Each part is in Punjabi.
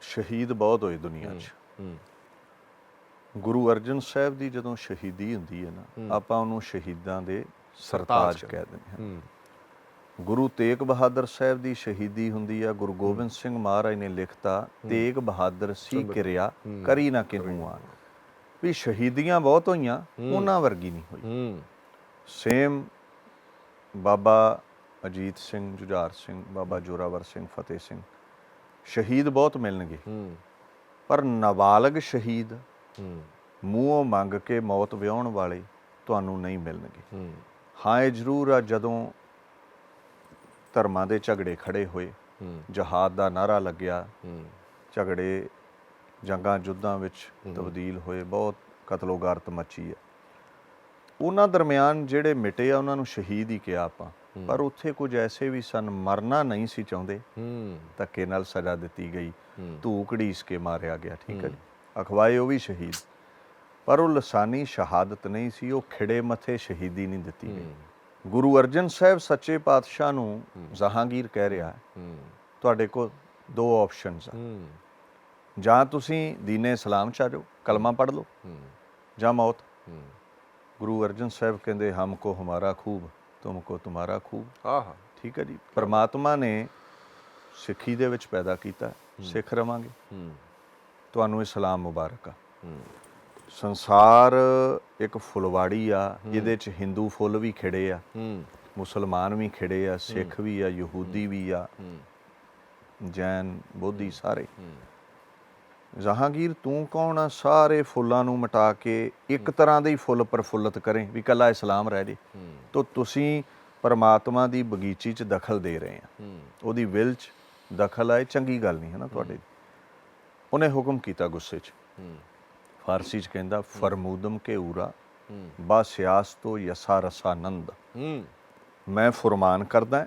ਸ਼ਹੀਦ ਬਹੁਤ ਹੋਏ ਦੁਨੀਆ 'ਚ। ਗੁਰੂ ਅਰਜਨ ਸਾਹਿਬ ਦੀ ਜਦੋਂ ਸ਼ਹੀਦੀ ਹੁੰਦੀ ਹੈ ਨਾ ਆਪਾਂ ਉਹਨੂੰ ਸ਼ਹੀਦਾਂ ਦੇ ਸਰਤਾਜ ਕਹਿ ਦਿੰਦੇ ਹਾਂ। ਗੁਰੂ ਤੇਗ ਬਹਾਦਰ ਸਾਹਿਬ ਦੀ ਸ਼ਹੀਦੀ ਹੁੰਦੀ ਆ ਗੁਰੂ ਗੋਬਿੰਦ ਸਿੰਘ ਮਹਾਰਾਜ ਨੇ ਲਿਖਤਾ ਤੇਗ ਬਹਾਦਰ ਸੀ ਕਿਰਿਆ ਕਰੀ ਨਾ ਕਿਹੂ ਆ ਵੀ ਸ਼ਹੀਦੀਆਂ ਬਹੁਤ ਹੋਈਆਂ ਉਹਨਾਂ ਵਰਗੀ ਨਹੀਂ ਹੋਈ। ਸੇਮ ਬਾਬਾ ਅਜੀਤ ਸਿੰਘ ਜੁਝਾਰ ਸਿੰਘ ਬਾਬਾ ਜੋਰਾਵਰ ਸਿੰਘ ਫਤਿਹ ਸਿੰਘ ਸ਼ਹੀਦ ਬਹੁਤ ਮਿਲਣਗੇ। ਹੂੰ। ਪਰ ਨਾਬਾਲਗ ਸ਼ਹੀਦ ਹੂੰ। ਮੂੰਹੋਂ ਮੰਗ ਕੇ ਮੌਤ ਵਿਆਉਣ ਵਾਲੇ ਤੁਹਾਨੂੰ ਨਹੀਂ ਮਿਲਣਗੇ। ਹੂੰ। ਹਾਂ ਇਹ ਜ਼ਰੂਰ ਆ ਜਦੋਂ ਧਰਮਾਂ ਦੇ ਝਗੜੇ ਖੜੇ ਹੋਏ ਹੂੰ। ਜਹਾਦ ਦਾ ਨਾਰਾ ਲੱਗਿਆ ਹੂੰ। ਝਗੜੇ ਜੰਗਾਂ ਜੁੱਦਾਂ ਵਿੱਚ ਤਬਦੀਲ ਹੋਏ ਬਹੁਤ ਕਤਲੋਗਾਰਤ ਮੱਚੀ ਹੈ। ਉਹਨਾਂ ਦਰਮਿਆਨ ਜਿਹੜੇ ਮਿਟੇ ਆ ਉਹਨਾਂ ਨੂੰ ਸ਼ਹੀਦ ਹੀ ਕਿਹਾ ਆਪਾਂ। ਪਰ ਉੱਥੇ ਕੁਝ ਐਸੇ ਵੀ ਸਨ ਮਰਨਾ ਨਹੀਂ ਸੀ ਚਾਹੁੰਦੇ। ਹੂੰ। ਧੱਕੇ ਨਾਲ ਸਜ਼ਾ ਦਿੱਤੀ ਗਈ। ਹੂੰ। ਧੂ ਘੜੀਸ ਕੇ ਮਾਰਿਆ ਗਿਆ ਠੀਕ ਹੈ ਅਖਵਾਏ ਉਹ ਵੀ ਸ਼ਹੀਦ। ਪਰ ਉਹ ਲਸਾਨੀ ਸ਼ਹਾਦਤ ਨਹੀਂ ਸੀ ਉਹ ਖਿੜੇ ਮੱਥੇ ਸ਼ਹੀਦੀ ਨਹੀਂ ਦਿੱਤੀ ਗਈ। ਗੁਰੂ ਅਰਜਨ ਸਾਹਿਬ ਸੱਚੇ ਪਾਤਸ਼ਾਹ ਨੂੰ ਜਹਾਂਗੀਰ ਕਹਿ ਰਿਹਾ ਹੈ ਤੁਹਾਡੇ ਕੋਲ ਦੋ ਆਪਸ਼ਨਸ ਆ। ਜਾਂ ਤੁਸੀਂ ਦੀਨੇ ਇਸਲਾਮ ਚ ਆ ਜਾਓ ਕਲਮਾ ਪੜ੍ਹ ਲਓ ਜਾਂ ਮੌਤ। ਗੁਰੂ ਅਰਜਨ ਸਾਹਿਬ ਕਹਿੰਦੇ ਹਮਕੋ ਹਮਾਰਾ ਖੂਬ। ਤੁਮਕੋ ਤੁਮਾਰਾ ਖੂਬ। ਆਹਾ ਠੀਕ ਹੈ ਜੀ। ਪਰਮਾਤਮਾ ਨੇ ਸਿੱਖੀ ਦੇ ਵਿੱਚ ਪੈਦਾ ਕੀਤਾ ਸਿੱਖ ਰਵਾਂਗੇ। ਹੂੰ। ਤੁਹਾਨੂੰ ਇਸਲਾਮ ਮੁਬਾਰਕ ਆ। ਹੂੰ। ਸੰਸਾਰ ਇੱਕ ਫੁਲਵਾੜੀ ਆ ਜਿਹਦੇ ਚ ਹਿੰਦੂ ਫੁੱਲ ਵੀ ਖਿੜੇ ਆ ਹੂੰ। ਮੁਸਲਮਾਨ ਵੀ ਖਿੜੇ ਆ ਸਿੱਖ ਵੀ ਆ ਯਹੂਦੀ ਵੀ ਆ ਹੂੰ। ਜੈਨ ਬੋਧੀ ਸਾਰੇ। ਹੂੰ। ਜਹਾਂਗੀਰ ਤੂੰ ਕੌਣ ਆ? ਸਾਰੇ ਫੁੱਲਾਂ ਨੂੰ ਮਿਟਾ ਕੇ ਇੱਕ ਤਰ੍ਹਾਂ ਦੇ ਹੀ ਫੁੱਲ ਪ੍ਰਫੁੱਲਤ ਕਰੇ ਵੀ ਕੱਲਾ ਇਸਲਾਮ ਰਹਿ ਜੇ। ਤੋ ਤੁਸੀਂ ਪਰਮਾਤਮਾ ਦੀ ਬਗੀਚੀ 'ਚ ਦਖਲ ਦੇ ਰਹੇ ਆ। ਉਹਦੀ ਵਿਲ 'ਚ ਦਖਲ ਆਏ ਚੰਗੀ ਗੱਲ ਨਹੀਂ ਹੈ ਨਾ ਤੁਹਾਡੇ ਉਹਨੇ ਹੁਕਮ ਕੀਤਾ ਗੁੱਸੇ 'ਚ। ਫਾਰਸੀ 'ਚ ਕਹਿੰਦਾ ਫਰਮੂਦਮ ਕੇ ਊਰਾ ਬਾ ਸਿਆਸਤੋ ਯਸਾ ਰਸਾਨੰਦ ਮੈਂ ਫਰਮਾਨ ਕਰਦਾ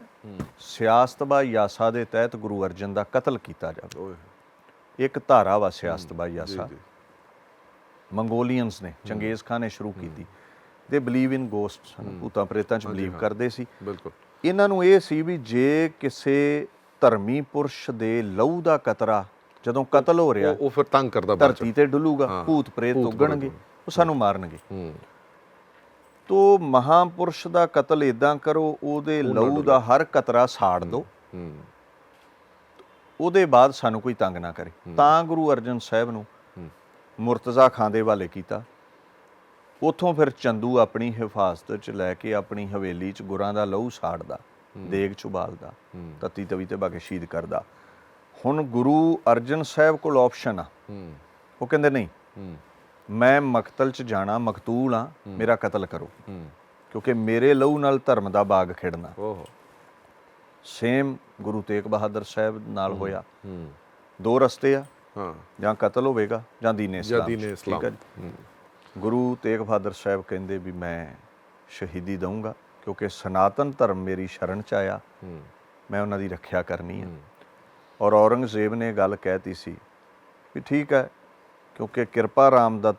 ਸਿਆਸਤ ਬਾ ਯਾਸਾ ਦੇ ਤਹਿਤ ਗੁਰੂ ਅਰਜਨ ਦਾ ਕਤਲ ਕੀਤਾ ਜਾਵੇ। ਇੱਕ ਧਾਰਾ ਵਾ ਸਿਆਸਤ ਬਾ ਯਾਸਾ ਜੀ। ਮੰਗੋਲੀਅਨਸ ਨੇ ਚੰਗੇਜ਼ ਖਾਨ ਨੇ ਸ਼ੁਰੂ ਕੀਤੀ। ਦੇ ਬਲੀਵ ਇਨ ਗੋਸਟਸ ਭੂਤਾਂ ਪ੍ਰੇਤਾਂ 'ਚ ਬਲੀਵ ਕਰਦੇ ਸੀ। ਬਿਲਕੁਲ। ਇਹਨਾਂ ਨੂੰ ਇਹ ਸੀ ਵੀ ਜੇ ਕਿਸੇ ਧਰਮੀ ਪੁਰਸ਼ ਦੇ ਲਹੂ ਦਾ ਕਤਰਾ ਜਦੋਂ ਕਤਲ ਹੋ ਰਿਹਾ ਉਹ ਫਿਰ ਤੰਗ ਕਰਦਾ ਬਾਅਦ ਚ। ਧਰਤੀ ਤੇ ਡੁੱਲੂਗਾ ਭੂਤ ਪ੍ਰੇਤ ਉੱਗਣਗੇ ਉਹ ਸਾਨੂੰ ਮਾਰਨਗੇ। ਤੋ ਮਹਾਪੁਰਸ਼ ਦਾ ਕਤਲ ਇਦਾਂ ਕਰੋ ਉਹਦੇ ਲਹੂ ਦਾ ਹਰ ਕਤਰਾ ਸਾੜ ਦਿਓ ਹੂੰ। ਉਹਦੇ ਬਾਅਦ ਸਾਨੂੰ ਕੋਈ ਤੰਗ ਨਾ ਕਰੇ। ਤਾਂ ਗੁਰੂ ਅਰਜਨ ਸਾਹਿਬ ਨੂੰ ਮੁਰਤਜ਼ਾ ਖਾਂ ਦੇ ਹਵਾਲੇ ਕੀਤਾ। ਉਥੋਂ ਫਿਰ ਚੰਦੂ ਆਪਣੀ ਹਿਫਾਜ਼ਤ ਚ ਲੈ ਕੇ ਆਪਣੀ ਹਵੇਲੀ ਚ ਗੁਰਾਂ ਦਾ ਲਹੂ ਸਾੜਦਾ ਦੇਗ ਚ ਉਬਾਲਦਾ ਹੂੰ। ਤਤੀ ਤਵੀ ਤੇ ਬਾਕੇ ਸ਼ਹੀਦ ਕਰਦਾ। ਹੁਣ ਗੁਰੂ ਅਰਜਨ ਸਾਹਿਬ ਕੋਲ ਆਪਸ਼ਨ ਆ। ਉਹ ਕਹਿੰਦੇ ਨਹੀਂ ਮੈਂ ਮਕਤਲ ਚ ਜਾਣਾ ਮਕਤੂਲ ਆ ਮੇਰਾ ਕਤਲ ਕਰੋ। ਕਿਉਂਕਿ ਮੇਰੇ ਲਹੂ ਨਾਲ ਧਰਮ ਦਾ ਬਾਗ ਖਿੜਨਾ। ਓਹੋ। ਸੇਮ ਗੁਰੂ ਤੇਗ ਬਹਾਦਰ ਸਾਹਿਬ ਨਾਲ ਹੋਇਆ। ਹੂੰ। ਦੋ ਰਸਤੇ ਆ। ਹਾਂ। ਜਾਂ ਕਤਲ ਹੋਵੇਗਾ ਜਾਂ ਦੀਨੇ ਜਾਂ ਇਸਲਾਮ। ਦੀਨੇ ਠੀਕ ਇਸਲਾਮ ਹੈ। ਜੀ। ਗੁਰੂ ਤੇਗ ਬਹਾਦਰ ਸਾਹਿਬ ਕਹਿੰਦੇ ਵੀ ਮੈਂ ਸ਼ਹੀਦੀ ਦਊਂਗਾ ਕਿਉਂਕਿ ਸਨਾਤਨ ਧਰਮ ਮੇਰੀ ਸ਼ਰਨ ਚ ਆਇਆ। ਹੂੰ। ਮੈਂ ਉਹਨਾਂ ਦੀ ਰੱਖਿਆ ਕਰਨੀ ਹੈ। ਔਰ ਔਰੰਗਜ਼ੇਬ ਨੇ ਗੱਲ ਕਹਿਤੀ ਸੀ ਵੀ ਠੀਕ ਹੈ ਕਿਉਂਕਿ ਕਿਰਪਾ ਰਾਮ ਦਾ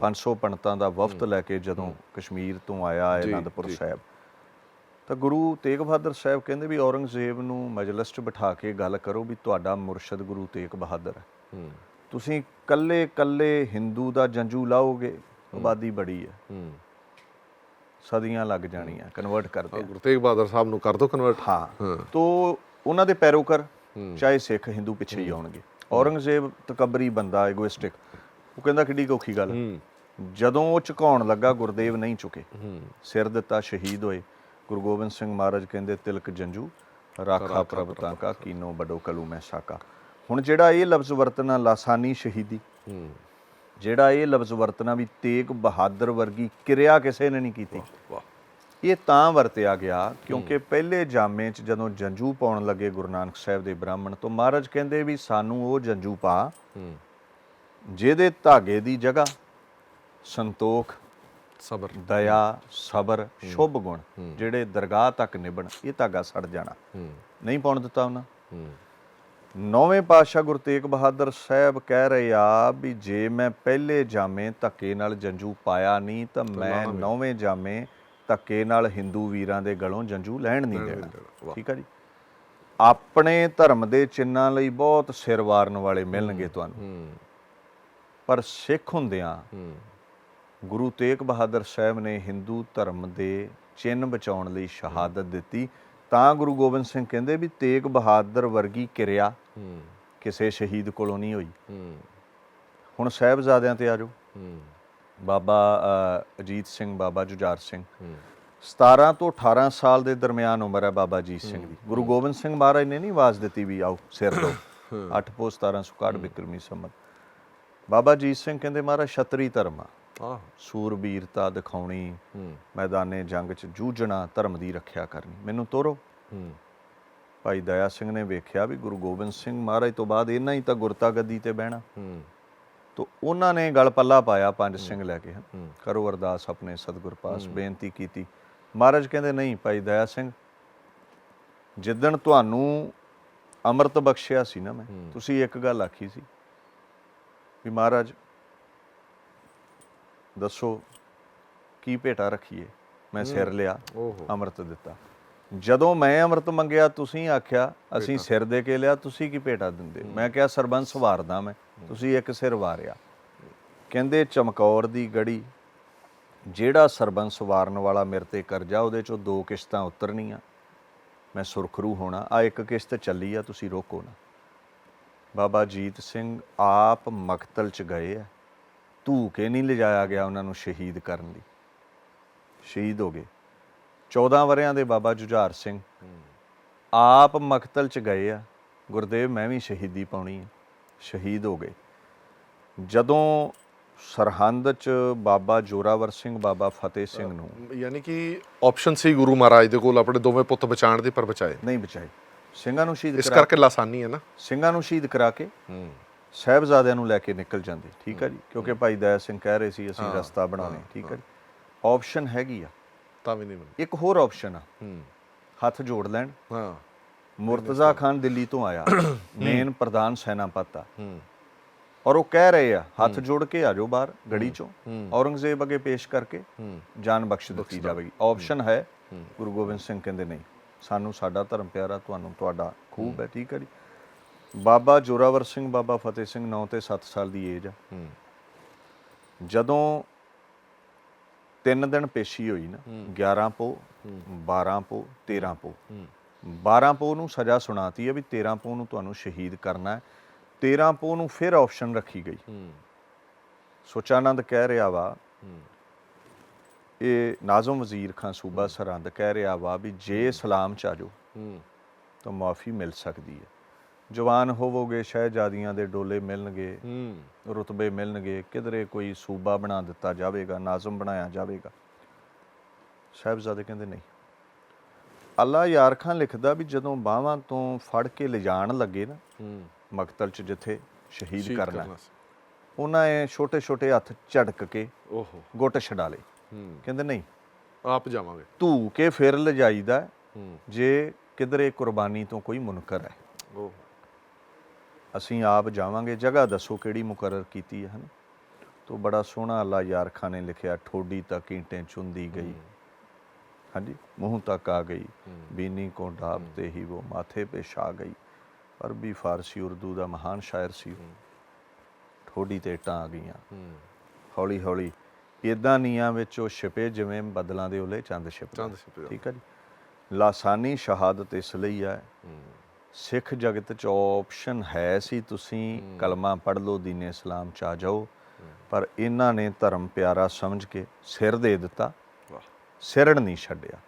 500 ਪੰਡਤਾਂ ਦਾ ਵਫਦ ਲੈ ਕੇ ਜਦੋਂ ਕਸ਼ਮੀਰ ਤੋਂ ਆਇਆ ਹੈ ਜੀ, ਅਨੰਦਪੁਰ ਜੀ। ਸਾਹਿਬ। ਤਾਂ ਗੁਰੂ ਤੇਗ ਬਹਾਦਰ ਸਾਹਿਬ ਕਹਿੰਦੇ ਵੀ ਔਰੰਗਜ਼ੇਬ ਨੂੰ ਮਜਲਿਸ 'ਚ ਬਿਠਾ ਕੇ ਗੱਲ ਕਰੋ ਵੀ ਤੁਹਾਡਾ ਮੁਰਸ਼ਿਦ ਗੁਰੂ ਤੇਗ ਬਹਾਦਰ ਹੈ। ਤੁਸੀਂ ਕੱਲੇ ਕੱਲੇ ਹਿੰਦੂ ਦਾ ਜੰਜੂ ਲਾਓਗੇ ਆਬਾਦੀ ਬੜੀ ਹੈ। ਸਦੀਆਂ ਲੱਗ ਜਾਣੀਆਂ ਕਨਵਰਟ ਕਰਦੇ ਗੁਰੂ ਤੇਗ ਬਹਾਦਰ ਸਾਹਿਬ ਨੂੰ ਕਰ ਦੋ ਕਨਵਰਟ ਹਾਂ। ਤੋ ਉਹਨਾਂ ਦੇ ਪੈਰੋਕਰ। ਚਾਹੇ ਸਿੱਖ ਹਿੰਦੂ ਪਿੱਛੇ ਹੀ ਆਉਣਗੇ। ਔਰੰਗਜ਼ੇਬ ਤਕਬਰੀ ਬੰਦਾ ਇਗੋਇਸਟਿਕ ਉਹ ਕਹਿੰਦਾ ਕਿੱਡੀ ਕੁ ਔਖੀ ਗੱਲ ਜਦੋਂ ਉਹ ਝੁਕਾਉਣ ਲੱਗਾ ਗੁਰਦੇਵ ਨਹੀਂ ਝੁਕੇ। ਹੂੰ। ਸਿਰ ਦਿੱਤਾ ਸ਼ਹੀਦ ਹੋਏ। ਗੁਰੂ ਗੋਬਿੰਦ ਸਿੰਘ ਮਹਾਰਾਜ ਕਹਿੰਦੇ ਤਿਲਕ ਜੰਜੂ ਰਾਖਾ ਪ੍ਰਭ ਤਾਂ ਕਾ ਕੀਨੋ ਬਡੋ ਕਲੂ ਮੈਂ ਸਾਕਾ। ਹੁਣ ਜਿਹੜਾ ਇਹ ਲਫ਼ਜ਼ ਵਰਤਣਾ ਲਾਸਾਨੀ ਸ਼ਹੀਦੀ ਹੂੰ। ਜਿਹੜਾ ਇਹ ਲਫ਼ਜ਼ ਵਰਤਣਾ ਵੀ ਤੇਗ ਬਹਾਦਰ ਵਰਗੀ ਕਿਰਿਆ ਕਿਸੇ ਨੇ ਨਹੀਂ ਕੀਤੀ। ਇਹ ਤਾਂ ਵਰਤਿਆ ਗਿਆ ਕਿਉਂਕਿ ਪਹਿਲੇ ਜਾਮੇ 'ਚ ਜਦੋਂ ਜੰਜੂ ਪਾਉਣ ਲੱਗੇ ਗੁਰੂ ਨਾਨਕ ਸਾਹਿਬ ਦੇ ਬ੍ਰਾਹਮਣ ਤੋਂ ਮਹਾਰਾਜ ਕਹਿੰਦੇ ਵੀ ਸਾਨੂੰ ਉਹ ਜੰਜੂ ਪਾ ਜਿਹਦੇ ਧਾਗੇ ਦੀ ਜਗ੍ਹਾ ਸੰਤੋਖ ਸਬਰ। ਦਇਆ ਸਬਰ ਸ਼ੁਭ ਗੁਣ ਜਿਹੜੇ ਦਰਗਾਹ ਤੱਕ ਨਿਭਣ ਇਹ ਧਾਗਾ ਸੜ ਜਾਣਾ। ਨਹੀਂ ਪਾਉਣ ਦਿੱਤਾ ਉਹਨਾਂ। ਨੌਵੇਂ ਪਾਤਸ਼ਾਹ ਗੁਰੂ ਤੇਗ ਬਹਾਦਰ ਸਾਹਿਬ ਕਹਿ ਰਹੇ ਆ ਵੀ ਜੇ ਮੈਂ ਪਹਿਲੇ ਜਾਮੇ ਧੱਕੇ ਨਾਲ ਜੰਜੂ ਪਾਇਆ ਨਹੀਂ ਤਾਂ ਮੈਂ ਨੌਵੇਂ ਜਾਮੇ ਧੱਕੇ ਨਾਲ ਹਿੰਦੂ ਵੀਰਾਂ ਦੇ ਗਲੋਂ ਜੰਜੂ ਲੈਣ ਨਹੀਂ ਦੇਣਾ। ਠੀਕ ਆ ਜੀ? ਆਪਣੇ ਧਰਮ ਦੇ ਚਿੰਨ੍ਹਾਂ ਲਈ ਬਹੁਤ ਸਿਰ ਵਾਰਨ ਵਾਲੇ ਮਿਲਣਗੇ ਤੁਹਾਨੂੰ। ਪਰ ਸਿੱਖ ਹੁੰਦਿਆਂ ਗੁਰੂ ਤੇਗ ਬਹਾਦਰ ਸਾਹਿਬ ਨੇ ਹਿੰਦੂ ਧਰਮ ਦੇ ਚਿੰਨ੍ਹ ਬਚਾਉਣ ਲਈ ਸ਼ਹਾਦਤ ਦਿੱਤੀ ਤਾਂ ਗੁਰੂ ਗੋਬਿੰਦ ਸਿੰਘ ਕਹਿੰਦੇ ਵੀ ਤੇਗ ਬਹਾਦਰ ਵਰਗੀ ਕਿਰਿਆ ਕਿਸੇ ਸ਼ਹੀਦ ਕੋਲੋਂ ਨਹੀਂ ਹੋਈ। ਹੁਣ ਸਾਹਿਬਜ਼ਾਦਿਆਂ ਤੇ ਆਜੋ ਹੂੰ। ਬਾਬਾ ਅਜੀਤ ਸਿੰਘ ਬਾਬਾ ਜੁਝਾਰ ਸਿੰਘ। ਹੂੰ। 17 ਤੋਂ 18 ਸਾਲ ਦੇ ਦਰਮਿਆਨ ਉਮਰ ਹੈ ਬਾਬਾ ਅਜੀਤ ਸਿੰਘ ਦੀ। ਗੁਰੂ ਗੋਬਿੰਦ ਸਿੰਘ ਮਹਾਰਾਜ ਨੇ ਨਹੀਂ ਆਵਾਜ਼ ਦਿੱਤੀ ਵੀ ਆਓ ਸਿਰ ਦੋ। 8 ਪੋ 1761 ਬਿਕਰਮੀ ਸੰਮਤ। ਬਾਬਾ ਅਜੀਤ ਸਿੰਘ ਕਹਿੰਦੇ ਮਹਾਰਾਜ ਛਤਰੀ ਧਰਮ ਆ। ਸੂਰਬੀਰਤਾ ਦਿਖਾਉਣੀ ਮੈਦਾਨੇ ਜੰਗ 'ਚ ਜੂਝਣਾ ਧਰਮ ਦੀ ਰੱਖਿਆ ਕਰਨੀ। ਮੈਨੂੰ ਤੋਰੋ। ਭਾਈ ਦਇਆ ਸਿੰਘ ਨੇ ਵੇਖਿਆ ਵੀ ਗੁਰੂ ਗੋਬਿੰਦ ਸਿੰਘ ਮਹਾਰਾਜ ਤੋਂ ਬਾਅਦ ਇਹਨਾਂ ਹੀ ਤਾਂ ਗੁਰਤਾ ਗੱਦੀ ਤੇ ਬਹਿਣਾ। ਤੋ ਉਹਨਾਂ ਨੇ ਗਲ ਪੱਲਾ ਪਾਇਆ ਪੰਜ ਸਿੰਘ ਲੈ ਕੇ। ਕਰੋ ਅਰਦਾਸ ਆਪਣੇ ਸਤਿਗੁਰ ਪਾਸ ਬੇਨਤੀ ਕੀਤੀ। ਮਹਾਰਾਜ ਕਹਿੰਦੇ ਨਹੀਂ ਭਾਈ ਦਇਆ ਸਿੰਘ ਜਿੱਦਣ ਤੁਹਾਨੂੰ ਅੰਮ੍ਰਿਤ ਬਖਸ਼ਿਆ ਸੀ ਨਾ ਮੈਂ ਤੁਸੀਂ ਇੱਕ ਗੱਲ ਆਖੀ ਸੀ ਵੀ ਮਹਾਰਾਜ ਦੱਸੋ ਕੀ ਭੇਟਾ ਰੱਖੀਏ? ਮੈਂ ਸਿਰ ਲਿਆ ਅੰਮ੍ਰਿਤ ਦਿੱਤਾ। ਜਦੋਂ ਮੈਂ ਅੰਮ੍ਰਿਤ ਮੰਗਿਆ ਤੁਸੀਂ ਆਖਿਆ ਅਸੀਂ ਸਿਰ ਦੇ ਕੇ ਲਿਆ ਤੁਸੀਂ ਕੀ ਭੇਟਾ ਦਿੰਦੇ? ਮੈਂ ਕਿਹਾ ਸਰਬੰਸ ਵਾਰਦਾ ਮੈਂ ਤੁਸੀਂ ਇੱਕ ਸਿਰ ਵਾਰਿਆ। ਕਹਿੰਦੇ ਚਮਕੌਰ ਦੀ ਗੜੀ ਜਿਹੜਾ ਸਰਬੰਸ ਵਾਰਨ ਵਾਲਾ ਮੇਰੇ ਤੇ ਕਰਜਾ ਉਹਦੇ ਚੋਂ ਦੋ ਕਿਸ਼ਤਾਂ ਉਤਰਨੀਆਂ। ਮੈਂ ਸੁਰਖਰੂ ਹੋਣਾ ਆ ਇੱਕ ਕਿਸ਼ਤ ਚੱਲੀ ਆ ਤੁਸੀਂ ਰੋਕੋ ਨਾ। ਬਾਬਾ ਜੀਤ ਸਿੰਘ ਆਪ ਮਕਤਲ ਚ ਗਏ ਆ। ਧੂ ਕੇ ਨਹੀਂ ਲਿਜਾਇਆ ਗਿਆ ਉਹਨਾਂ ਨੂੰ ਸ਼ਹੀਦ ਕਰਨ ਲਈ। ਸ਼ਹੀਦ ਹੋ ਗਏ। 14 ਵਰਿਆਂ ਦੇ ਬਾਬਾ ਜੁਝਾਰ ਸਿੰਘ। ਆਪ ਮਕਤਲ ਚ ਗਏ ਆ। ਗੁਰਦੇਵ ਮੈਂ ਵੀ ਸ਼ਹੀਦੀ ਪਾਉਣੀ ਹੈ ਸ਼ਹੀਦ ਹੋ ਗਏ। ਜਦੋਂ ਸਰਹੰਦ ਚ ਬਾਬਾ ਜੋਰਾਵਰ ਸਿੰਘ ਬਾਬਾ ਫਤਿਹ ਸਿੰਘ ਨੂੰ ਯਾਨੀ ਕਿ ਆਪਸ਼ਨ ਸੀ ਗੁਰੂ ਮਹਾਰਾਜ ਦੇ ਕੋਲ ਆਪਣੇ ਦੋਵੇਂ ਪੁੱਤ ਬਚਾਉਣ ਦੀ ਪਰ ਬਚਾਏ। ਨਹੀਂ ਬਚਾਏ। ਸਿੰਘਾਂ ਨੂੰ ਸ਼ਹੀਦ ਇਸ ਕਰਾ ਕਰਕੇ ਲਾਸਾਨੀ ਹੈ ਨਾ। ਸਿੰਘਾਂ ਨੂੰ ਸ਼ਹੀਦ ਕਰਾ ਕੇ ਹੂੰ। ਸਾਹਿਬਜ਼ਾਦਿਆਂ ਨੂੰ ਲੈ ਕੇ ਨਿਕਲ ਜਾਂਦੇ ਠੀਕ ਹੈ ਜੀ? ਕਿਉਂਕਿ ਭਾਈ ਦਇਆ ਸਿੰਘ ਕਹਿ ਰਹੇ ਸੀ ਅਸੀਂ ਰਸਤਾ ਬਣਾਉਣੇ ਠੀਕ ਹੈ ਜੀ? ਆਪਸ਼ਨ ਹੈਗੀ ਆ। ਤਾਂ ਵੀ ਨਹੀਂ ਬਣੀ ਇੱਕ ਹੋਰ ਆਪਸ਼ਨ ਆ। ਹੱਥ ਜੋੜ ਲੈਣ। ਹਾਂ। ਮੁਰਤਜ਼ਾ ਖਾਨ ਦਿੱਲੀ ਤੋਂ ਆਇਆ। ਮੇਨ ਪ੍ਰਧਾਨ ਸੈਨਾਪਤ ਆ। ਔਰ ਉਹ ਕਹਿ ਰਹੇ ਆ ਹੱਥ ਜੋੜ ਕੇ ਆ ਜਾਓ ਬਾਹਰ ਗੜੀ ਚੋਂ। ਔਰੰਗਜ਼ੇਬ ਅੱਗੇ ਪੇਸ਼ ਕਰਕੇ ਜਾਨ ਬਖਸ਼ ਦਿੱਤੀ ਜਾਵੇਗੀ। ਆਪਸ਼ਨ ਹੈ। ਗੁਰੂ ਗੋਬਿੰਦ ਸਿੰਘ ਕਹਿੰਦੇ ਨਹੀਂ ਸਾਨੂੰ ਸਾਡਾ ਧਰਮ ਪਿਆਰਾ ਤੁਹਾਨੂੰ ਤੁਹਾਡਾ ਖੂਬ ਹੈ। ਠੀਕ ਹੈ ਜੀ? ਬਾਬਾ ਜੋਰਾਵਰ ਸਿੰਘ ਬਾਬਾ ਫਤਿਹ ਸਿੰਘ 9 ਤੇ 7 ਸਾਲ ਦੀ ਏਜ ਆ। ਹੂੰ। ਜਦੋਂ 3 ਦਿਨ ਪੇਸ਼ੀ ਹੋਈ ਨਾ 11 ਪੋ 12 ਪੋ 13 ਪੋ। 12 ਪੋ ਨੂੰ ਸਜ਼ਾ ਸੁਣਾਤੀ ਹੈ ਵੀ 13 ਪੋ ਨੂੰ ਤੁਹਾਨੂੰ ਸ਼ਹੀਦ ਕਰਨਾ ਹੈ। 13 ਪੋ ਨੂੰ ਫਿਰ ਆਪਸ਼ਨ ਰੱਖੀ ਗਈ। ਹੂੰ। ਸੁਚਾਨੰਦ ਕਹਿ ਰਿਹਾ ਵਾ ਹੂੰ। ਇਹ ਨਾਜ਼ਮ ਵਜ਼ੀਰ ਖਾਨ ਸੂਬਾ ਸਰਹੰਦ ਕਹਿ ਰਿਹਾ ਵਾ ਵੀ ਜੇ ਇਸਲਾਮ ਚ ਆਜੋ ਹੂੰ। ਤਾਂ ਮਾਫੀ ਮਿਲ ਸਕਦੀ ਹੈ। ਜਵਾਨ ਹੋਵੋਗੇ ਸ਼ਹਿਜ਼ਾਦੀਆਂ ਦੇ ਡੋਲੇ ਮਿਲਣਗੇ ਹੂੰ। ਰੁਤਬੇ ਮਿਲਣਗੇ ਕਿਧਰੇ ਕੋਈ ਸੂਬਾ ਬਣਾ ਦਿੱਤਾ ਜਾਵੇਗਾ ਨਾਜ਼ਮ ਬਣਾਇਆ ਜਾਵੇਗਾ। ਸਾਹਿਬਜ਼ਾਦੇ ਕਹਿੰਦੇ ਨਹੀਂ। ਅੱਲਾ ਯਾਰ ਖਾਨ ਲਿਖਦਾ ਵੀ ਜਦੋਂ ਬਾਹਾਂ ਤੋਂ ਫੜ ਕੇ ਲਿਜਾਣ ਲੱਗੇ ਨਾ ਹੂੰ। ਮਕਤਲ ਚ ਜਿੱਥੇ ਸ਼ਹੀਦ ਕਰਨਾ। ਉਹਨਾਂ ਨੇ ਛੋਟੇ ਛੋਟੇ ਹੱਥ ਝਟਕ ਕੇ ਓਹੋ। ਗੁੱਟ ਛਡਾ ਹੂੰ। ਕਹਿੰਦੇ ਨਹੀਂ। ਆਪ ਜਾਵਾਂਗੇ। ਧੂ ਕੇ ਫਿਰ ਲਿਜਾਈਦਾ ਜੇ ਕਿਧਰੇ ਕੁਰਬਾਨੀ ਤੋਂ ਕੋਈ ਮੁਨਕਰ ਹੈ। ਓਹ। ਅਸੀਂ ਆਪ ਜਾਵਾਂਗੇ ਜਗ੍ਹਾ ਦੱਸੋ ਕਿਹੜੀ ਮੁਕਰਰ ਕੀਤੀ ਹੈ ਹਨ? ਤੋ ਬੜਾ ਸੋਹਣਾ ਅੱਲਾ ਯਾਰ ਖਾਨ ਨੇ ਲਿਖਿਆ ਠੋਡੀ ਤੱਕ ਈਂਟੇ ਚੁੰਦੀ ਗਈ। ਹਾਂਜੀ ਮੂੰਹ ਤੱਕ ਆ ਗਈ ਬੀਨੀ ਕੋ ਢਾਬਤੇ ਹੀ। ਉਹ ਮਾਥੇ पे ਛਾ ਗਈ। ਅਰਬੀ ਫਾਰਸੀ ਉਰਦੂ ਦਾ ਮਹਾਨ ਸ਼ਾਇਰ ਸੀ। ਉਹ। ਠੋਡੀ ਤੇ ਇੱਟਾਂ ਆ ਗਈਆਂ। ਹੌਲੀ ਹੌਲੀ ਇਦਾਂ ਨੀਆਂ ਵਿੱਚ ਉਹ ਛਿਪੇ ਜਿਵੇਂ ਬਦਲਾਂ ਦੇ ਉਹਲੇ ਚੰਦ ਛਿਪਦਾ ਚੰਦ ਠੀਕ ਹੈ ਜੀ? ਲਾਸਾਨੀ ਸ਼ਹਾਦਤ ਇਸ ਲਈ ਹੂੰ। ਸਿੱਖ ਜਗਤ ਚ ਆਪਸ਼ਨ ਹੈ ਸੀ ਤੁਸੀਂ ਕਲਮਾ ਪੜ੍ਹ ਲਓ ਦੀਨ ਇਸਲਾਮ ਚ ਆ ਜਾਓ। ਪਰ ਇਹਨਾਂ ਨੇ ਧਰਮ ਪਿਆਰਾ ਸਮਝ ਕੇ ਸਿਰ ਦੇ ਦਿੱਤਾ। ਵਾਹ। ਸਿਰੜ ਨਹੀਂ ਛੱਡਿਆ।